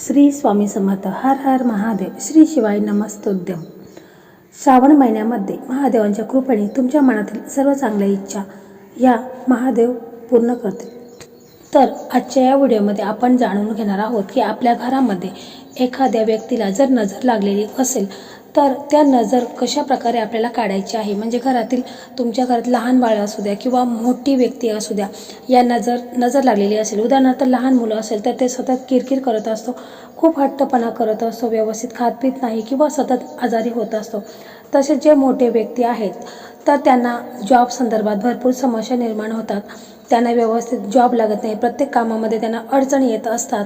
श्री स्वामी समर्थ हर हर महादेव. श्री शिवाय नमस्तोद्यम. श्रावण महिन्यामध्ये महादेवांच्या कृपेने तुमच्या मनातील सर्व चांगल्या इच्छा या महादेव पूर्ण करते तर आजच्या या व्हिडिओमध्ये आपण जाणून घेणार आहोत की आपल्या घरामध्ये एखाद्या व्यक्तीला जर नजर लागलेली असेल तर त्या नजर कशा प्रकारे आपल्याला काढायची आहे? म्हणजे घरातील तुमच्या घरात लहान बाळं असू द्या किंवा मोठी व्यक्ती असू द्या या नजर नजर लागलेली असेल. उदाहरणार्थ लहान मुलं असेल तर ते सतत किरकिर करत असतो खूप हट्टपणा करत असतो व्यवस्थित खात पीत नाही किंवा सतत आजारी होत असतो. तसेच जे मोठे व्यक्ती आहेत तर त्यांना जॉब संदर्भात भरपूर समस्या निर्माण होतात. त्यांना व्यवस्थित जॉब लागत नाही. प्रत्येक कामामध्ये त्यांना अडचणी येत असतात.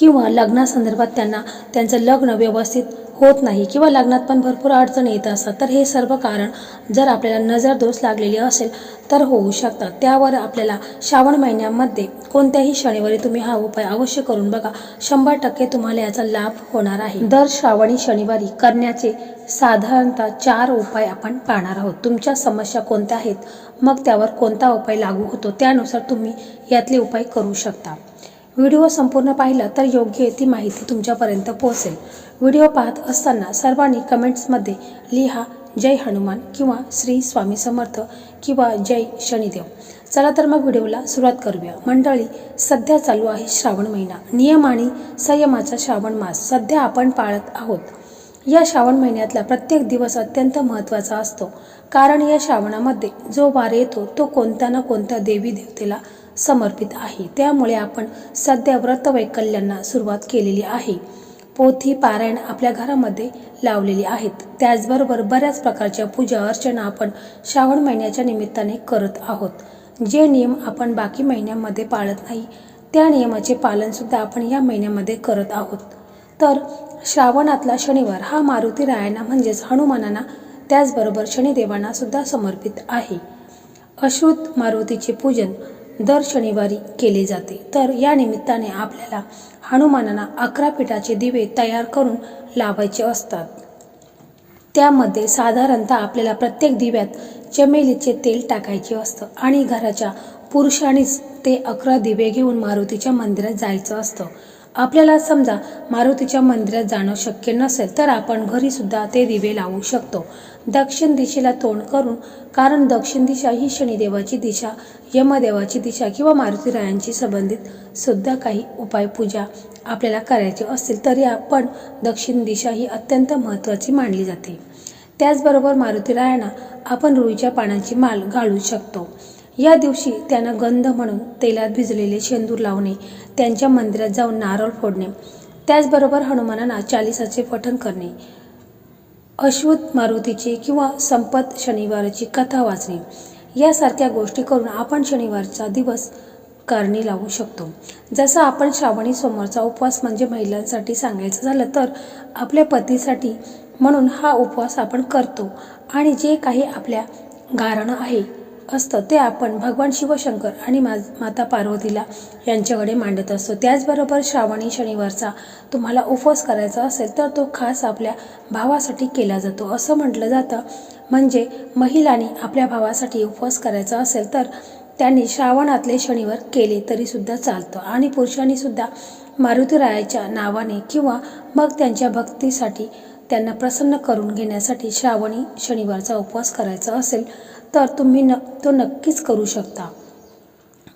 किंवा लग्नासंदर्भात त्यांना त्यांचं लग्न व्यवस्थित होत नाही किंवा लग्नात पण भरपूर अडचणी येत असतात तर हे सर्व कारण जर आपल्याला नजर दोष लागलेली असेल तर होऊ शकतात. त्यावर आपल्याला श्रावण महिन्यामध्ये कोणत्याही शनिवारी तुम्ही हा उपाय अवश्य करून बघा. शंभर टक्के तुम्हाला याचा लाभ होणार आहे. दर श्रावणी शनिवारी करण्याचे साधारणतः चार उपाय आपण पाहणार आहोत. तुमच्या समस्या कोणत्या आहेत? मग त्यावर कोणता उपाय लागू होतो? त्यानुसार तुम्ही यातले उपाय करू शकता. व्हिडिओ संपूर्ण पाहिला तर योग्य ती माहिती तुमच्यापर्यंत पोहोचेल. व्हिडिओ पाहत असताना सर्वांनी कमेंट्समध्ये लिहा जय हनुमान किंवा श्री स्वामी समर्थ किंवा जय शनिदेव चला तर मग व्हिडिओला सुरुवात करूया. मंडळी सध्या चालू आहे श्रावण महिना. नियम आणि संयमाचा श्रावण मास. सध्या आपण पाळत आहोत. या श्रावण महिन्यातला प्रत्येक दिवस अत्यंत महत्त्वाचा असतो. कारण या श्रावणामध्ये जो वार येतो तो कोणत्या ना कोणत्या देवी देवतेला समर्पित आहे. त्यामुळे आपण सध्या व्रतवैकल्यांना सुरुवात केलेली आहे. पोथी पारायण आपल्या घरामध्ये लावलेली आहेत. त्याचबरोबर बऱ्याच प्रकारच्या पूजा अर्चना आपण श्रावण महिन्याच्या निमित्ताने करत आहोत. जे नियम आपण बाकी महिन्यामध्ये पाळत नाही त्या नियमाचे पालनसुद्धा आपण या महिन्यामध्ये करत आहोत. तर श्रावणातला शनिवार हा मारुती रायांना म्हणजेच हनुमानांना त्याचबरोबर शनिदेवांना सुद्धा समर्पित आहे. अश्रुत मारुतीचे पूजन दर शनिवारी केले जाते. तर या निमित्ताने आपल्याला हनुमानांना अकरा पिठाचे दिवे तयार करून लावायचे असतात. त्यामध्ये साधारणतः आपल्याला प्रत्येक दिव्यात चमेलीचे तेल टाकायचे असतं आणि घराच्या पुरुषांनीच ते अकरा दिवे घेऊन मारुतीच्या मंदिरात जायचं असतं. आपल्याला समजा मारुतीच्या मंदिरात जाणं शक्य नसेल तर आपण घरीसुद्धा ते दिवे लावू शकतो. दक्षिण दिशेला तोंड करून कारण दक्षिण दिशा ही शनिदेवाची दिशा यमदेवाची दिशा किंवा मारुती रायांची संबंधित सुद्धा काही उपाय पूजा आपल्याला करायची असतील तरी आपण दक्षिण दिशा ही अत्यंत महत्त्वाची मानली जाते. त्याचबरोबर मारुती रायांना आपण रुईच्या पानांची माल घालू शकतो. या दिवशी त्यांना गंध म्हणून तेलात भिजलेले शेंदूर लावणे त्यांच्या मंदिरात जाऊन नारळ फोडणे त्याचबरोबर हनुमानांना चालिसाचे पठण करणे अश्वत मारुतीची किंवा संपत शनिवाराची कथा वाचणे. यासारख्या गोष्टी करून आपण शनिवारचा दिवस कारणी लावू शकतो. जसं आपण श्रावणी सोमवारचा उपवास म्हणजे महिलांसाठी सांगायचं झालं तर आपल्या पतीसाठी म्हणून हा उपवास आपण करतो. आणि जे काही आपल्या गारणं आहे असतं ते आपण भगवान शिवशंकर आणि मा माता पार्वतीला यांच्याकडे मांडत असतो. त्याचबरोबर श्रावणी शनिवारचा तुम्हाला उपवास करायचा असेल तर तो खास आपल्या भावासाठी केला जातो. असं म्हटलं जातं म्हणजे महिलांनी आपल्या भावासाठी उपवास करायचा असेल तर त्यांनी श्रावणातले शनिवार केले तरीसुद्धा चालतं. आणि पुरुषांनीसुद्धा मारुतीरायाच्या नावाने किंवा मग त्यांच्या भक्तीसाठी त्यांना प्रसन्न करून घेण्यासाठी श्रावणी शनिवारचा उपवास करायचा असेल तर तुम्ही न तो नक्कीच करू शकता.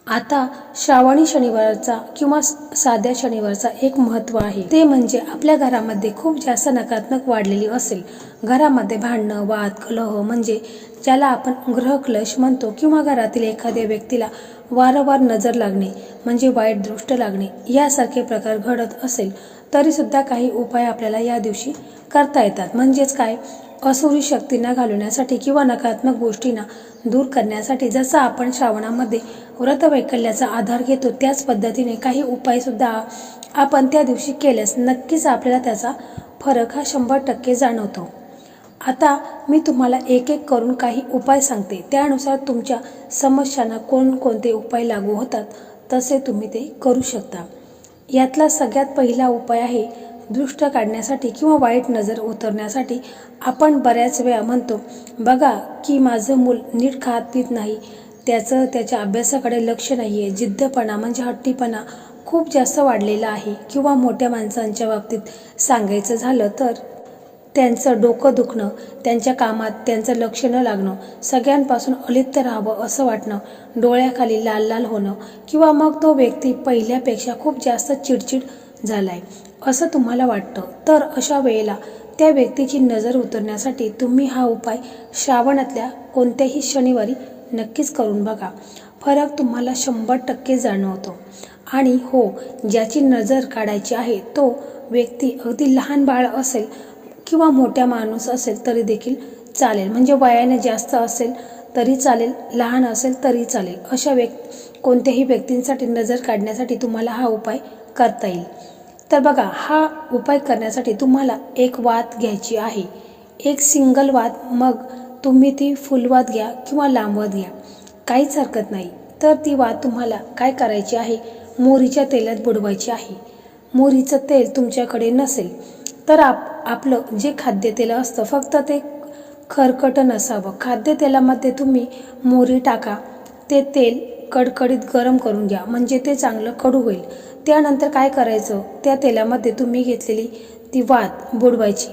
आता श्रावणी शनिवारचा किंवा साध्या शनिवारचा एक महत्त्व आहे. ते म्हणजे आपल्या घरामध्ये खूप जास्त नकारात्मक वाढलेली असेल. घरामध्ये भांडणं वाद कलह म्हणजे ज्याला आपण ग्रहक्लेश म्हणतो किंवा घरातील एखाद्या व्यक्तीला वारंवार नजर लागणे म्हणजे वाईट दृष्ट लागणे यासारखे प्रकार घडत असेल तरीसुद्धा काही उपाय आपल्याला या दिवशी करता येतात. म्हणजेच काय? असुरी शक्तींना घालवण्यासाठी किंवा नकारात्मक गोष्टींना दूर करण्यासाठी जसं आपण श्रावणामध्ये व्रतवैकल्याचा आधार घेतो त्याच पद्धतीने काही उपायसुद्धा आपण त्या दिवशी केल्यास नक्कीच आपल्याला त्याचा फरक हा शंभर टक्के जाणवतो. आता मी तुम्हाला एक एक करून काही उपाय सांगते. त्यानुसार तुमच्या समस्यांना कोणकोणते उपाय लागू होतात तसे तुम्ही ते करू शकता. यातला सगळ्यात पहिला उपाय आहे दृष्ट काढण्यासाठी किंवा वाईट नजर उतरण्यासाठी आपण बऱ्याच वेळा म्हणतो बघा की माझं मूल नीट खात पित नाही. त्याचं त्याच्या अभ्यासाकडे लक्ष नाही आहे जिद्दपणा म्हणजे हट्टीपणा खूप जास्त वाढलेला आहे. किंवा मोठ्या माणसांच्या बाबतीत सांगायचं झालं तर त्यांचं डोकं दुखणं त्यांच्या कामात त्यांचं लक्ष न लागणं सगळ्यांपासून अलिप्त राहावं असं वाटणं डोळ्याखाली लाल लाल होणं. किंवा मग तो व्यक्ती पहिल्यापेक्षा खूप जास्त चिडचिड झाला आहे असं तुम्हाला वाटतं. तर अशा वेळेला त्या व्यक्तीची नजर उतरण्यासाठी तुम्ही हा उपाय श्रावणातल्या कोणत्याही शनिवारी नक्कीच करून बघा. फरक तुम्हाला शंभर टक्के जाणवतो. आणि हो ज्याची नजर काढायची आहे तो व्यक्ती अगदी लहान बाळ असेल किंवा मोठ्या माणूस असेल तरी देखील चालेल. म्हणजे वयाने जास्त असेल तरी चालेल लहान असेल तरी चालेल. अशा व्यक् कोणत्याही व्यक्तींसाठी नजर काढण्यासाठी तुम्हाला हा उपाय करता येईल. तर बघा हा उपाय करण्यासाठी तुम्हाला एक वात घ्यायची आहे. एक सिंगल वात मग तुम्ही ती फुलवात घ्या किंवा लांबवात घ्या. काहीच हरकत नाही. तर ती वात तुम्हाला काय करायची आहे? मोरीच्या तेलात बुडवायची आहे. मोरीचं तेल तुमच्याकडे नसेल. तर आप आपलं जे खाद्यतेल असतं फक्त ते खरकट नसावं. खाद्यतेलामध्ये तुम्ही मोहरी टाका. ते तेल कडकडीत गरम करून घ्या म्हणजे ते चांगलं कडू होईल. त्यानंतर काय करायचं? त्या तेलामध्ये तुम्ही घेतलेली ती वात बुडवायची.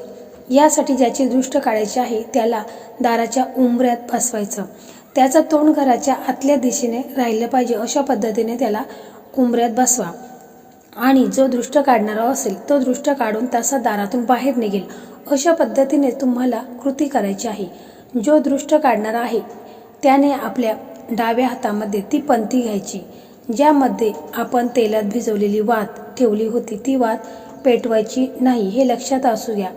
यासाठी ज्याची दृष्ट काढायची आहे त्याला दाराच्या उंबऱ्यात बसवायचं. त्याचं तोंड घराच्या आतल्या दिशेने राहिलं पाहिजे अशा पद्धतीने त्याला उंबऱ्यात बसवा. आणि जो दृष्ट काढणारा असेल तो दृष्ट काढून तसा दारातून बाहेर निघेल. अशा पद्धतीने तुम्हाला कृती करायची आहे. जो दृष्ट काढणारा आहे त्याने आपल्या डाव्या हातामध्ये ती पंथी घ्यायची ज्यामध्ये आपण तेलात भिजवलेली वात ठेवली होती. ती वात पेटवायची नाही हे लक्षात असू द्या.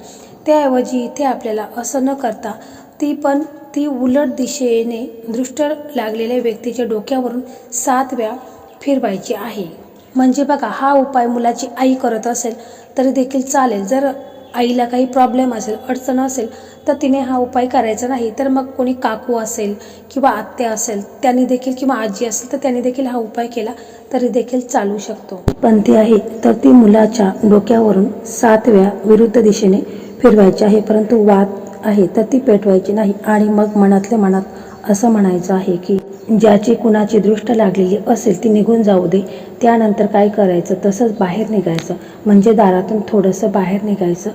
त्याऐवजी इथे आपल्याला असं न करता ती पण ती उलट दिशेने दृष्ट लागलेल्या व्यक्तीच्या डोक्यावरून सात वेळा फिरवायची आहे. म्हणजे बघा हा उपाय मुलाची आई करत असेल तरी देखील चालेल. जर आईला काही प्रॉब्लेम असेल अडचण असेल तर तिने हा उपाय करायचा नाही. तर मग कोणी काकू असेल किंवा आत्या असेल त्यांनी देखील किंवा आजी असेल तर त्यांनी देखील हा उपाय केला तरी देखील चालू शकतो. पण ती आहे तर ती मुलाच्या डोक्यावरून सात वेळा विरुद्ध दिशेने फिरवायची आहे परंतु वाद आहे तर ती पेटवायची नाही. आणि मग मनातल्या मनात असं म्हणायचं आहे की ज्याची कुणाची दृष्ट लागलेली असेल ती निघून जाऊ दे. त्यानंतर काय करायचं? तसंच बाहेर निघायचं. म्हणजे दारातून थोडंसं बाहेर निघायचं.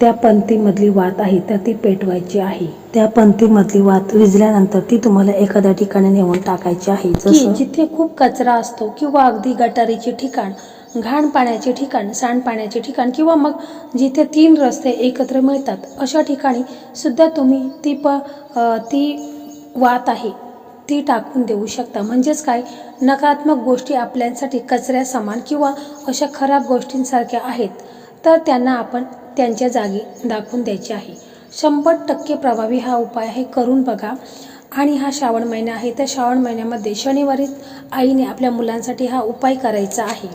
त्या पंथीमधली वात आहे तर ती पेटवायची आहे. त्या पंथीमधली वात विजल्यानंतर ती तुम्हाला एखाद्या ठिकाणी नेऊन टाकायची आहे. जिथे खूप कचरा असतो किंवा अगदी गटारीचे ठिकाण घाण पाण्याचे ठिकाण सांडपाण्याचे ठिकाण किंवा मग जिथे तीन रस्ते एकत्र मिळतात अशा ठिकाणी सुद्धा तुम्ही ती प ती वात आहे. ती टाकून देऊ शकता. म्हणजेच काय? नकारात्मक गोष्टी आपल्यासाठी कचऱ्या समान किंवा अशा खराब गोष्टींसारख्या आहेत तर त्यांना आपण त्यांच्या जागी दाखवून द्यायचे आहे. शंभर टक्के प्रभावी हा उपाय आहे. करून बघा. आणि हा श्रावण महिना आहे. तर श्रावण महिन्यामध्ये शनिवारी आईने आपल्या मुलांसाठी हा उपाय करायचा आहे.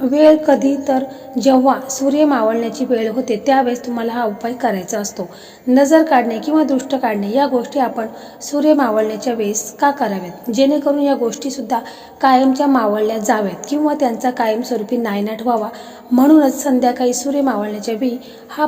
वेळ कधी तर जेव्हा सूर्य मावळण्याची वेळ होते त्यावेळेस तुम्हाला हा उपाय करायचा असतो. नजर काढणे किंवा दृष्ट काढणे या गोष्टी आपण सूर्य मावळण्याच्या वेळेस का कराव्यात? जेणेकरून या गोष्टीसुद्धा कायमच्या मावळल्या जाव्यात किंवा त्यांचा कायमस्वरूपी नायनाट व्हावा. म्हणूनच संध्याकाळी सूर्य मावळण्याच्या वेळी हा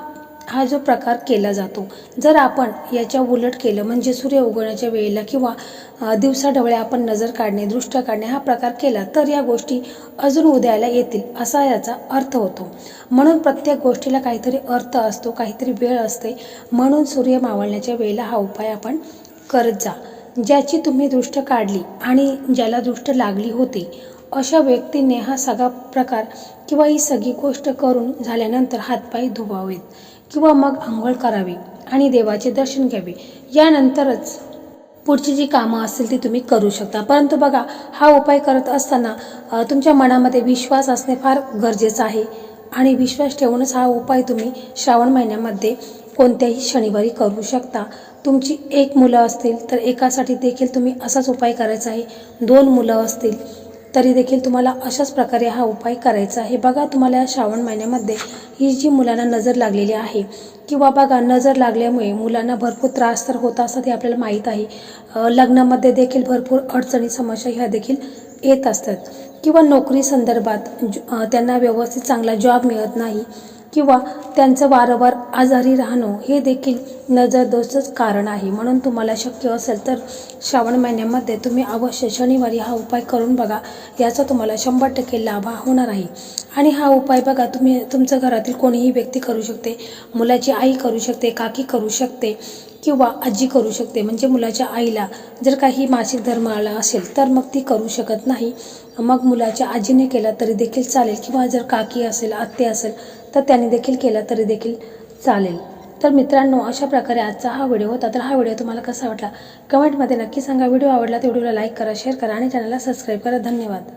हा जो प्रकार केला जातो. जर आपण याच्या उलट केलं म्हणजे सूर्य उगवण्याच्या वेळेला किंवा अ, दिवसाढवळ्या आपण नजर काढणे दृष्ट काढणे हा प्रकार केला तर या गोष्टी अजून उदयाला येतील असा याचा अर्थ होतो. म्हणून प्रत्येक गोष्टीला काहीतरी अर्थ असतो काहीतरी वेळ असते. म्हणून सूर्य मावळण्याच्या वेळेला हा उपाय आपण करत जा. ज्याची तुम्ही दृष्ट काढली आणि ज्याला दृष्ट लागली होती अशा व्यक्तीने हा सगळा प्रकार किंवा ही सगळी गोष्ट करून झाल्यानंतर हातपाय धुवावेत. किंवा मग आंघोळ करावी आणि देवाचे दर्शन घ्यावे. यानंतरच पुढची जी कामं असतील ती तुम्ही करू शकता. परंतु बघा हा उपाय करत असताना तुमच्या मनामध्ये विश्वास असणे फार गरजेचं आहे. आणि विश्वास ठेवूनच हा उपाय तुम्ही श्रावण महिन्यामध्ये कोणत्याही शनिवारी करू शकता. तुमची एक मुलं असतील तर एकासाठी देखील तुम्ही असाच उपाय करायचा आहे. दोन मुलं असतील तरी देखील तुम्हाला अशाच प्रकारे हा उपाय करायचा आहे. बघा तुम्हाला या श्रावण महिन्यामध्ये ही जी मुलांना नजर लागलेली आहे किंवा बघा नजर लागल्यामुळे मुलांना भरपूर त्रास तर होत असतात हे आपल्याला माहीत आहे. लग्नामध्ये देखील भरपूर अडचणी समस्या ह्या देखील येत असतात. किंवा नोकरी संदर्भात ज- त्यांना व्यवस्थित चांगला जॉब मिळत नाही. किंवा त्यांचं वारंवार आजारी राहणं हे देखील नजरदोषच कारण आहे. म्हणून तुम्हाला शक्य असेल तर श्रावण महिन्यामध्ये तुम्ही अवश्य शनिवारी हा उपाय करून बघा. याचा तुम्हाला शंभर टक्के लाभ होणार आहे. आणि हा उपाय बघा तुम्ही तुमच्या घरातील कोणीही व्यक्ती करू शकते मुलाची आई करू शकते काकी करू शकते किंवा आजी करू शकते. म्हणजे मुलाच्या आईला जर काही मासिक धर्म आला असेल तर मग ती करू शकत नाही. मग मुलाच्या आजीने केला तरी देखील चालेल. किंवा जर काकी असेल आत्ते असेल तर त्यांनी देखील केला तरी देखील चालेल. तर मित्रांनो अशा प्रकारे आजचा हा व्हिडिओ होता. तर हा व्हिडिओ तुम्हाला कसा वाटला? कमेंटमध्ये नक्की सांगा. व्हिडिओ आवडला तर व्हिडिओला लाईक करा शेअर करा आणि चॅनलला सबस्क्राईब करा. धन्यवाद.